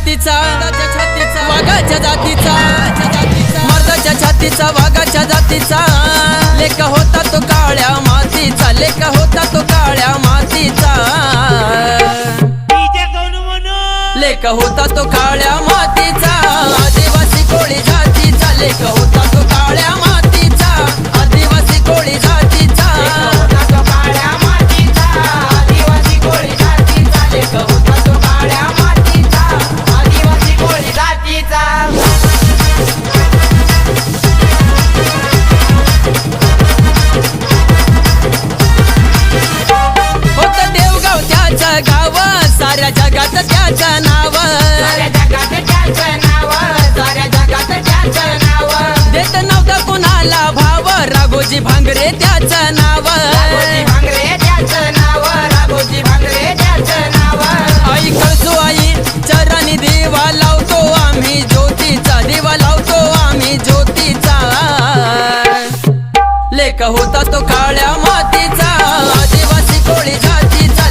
जातीचा वाघाच्या जातीचा छातीचा वाघाच्या जातीचा. लेख होता तो काळ्या मातीचा लेख होता तो काळ्या मातीचा. लेख होता तो काळ्या मातीचा आदिवासी कोळी जातीचा लेख होता तो काळ्या माती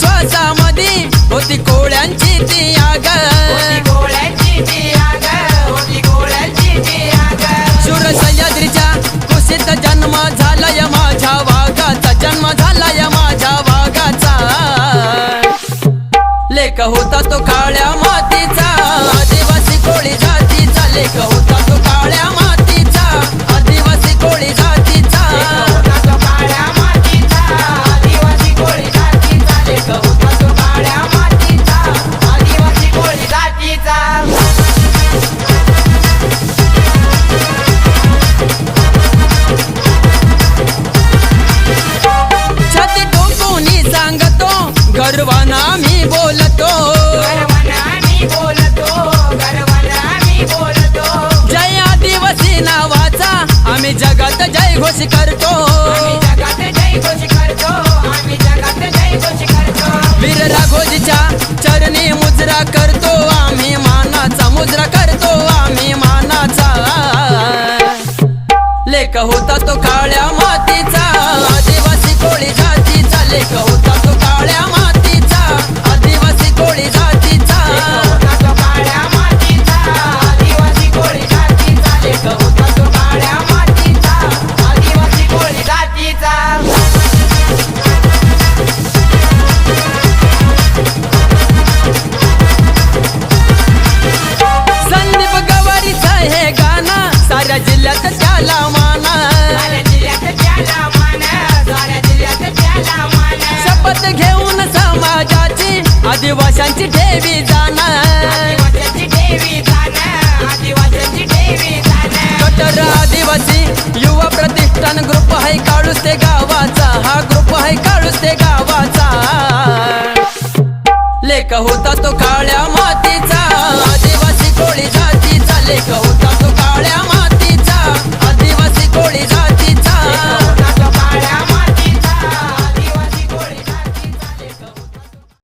श्वासामध्ये होती कोळ्यांची ती आग. सह्याद्रीच्या कुशीत जन्म झालाय माझ्या वाघाचा जन्म झालाय माझ्या वाघाचा. लेख होता तो काळ्या esse cara é tô येऊन समाजाची आदिवाशांची ठेवी जाणार. कटर आदिवासी युवा प्रतिष्ठान ग्रुप आहे काळूस ते गावाचा. हा ग्रुप आहे काळूस ते गावाचा. लेख होता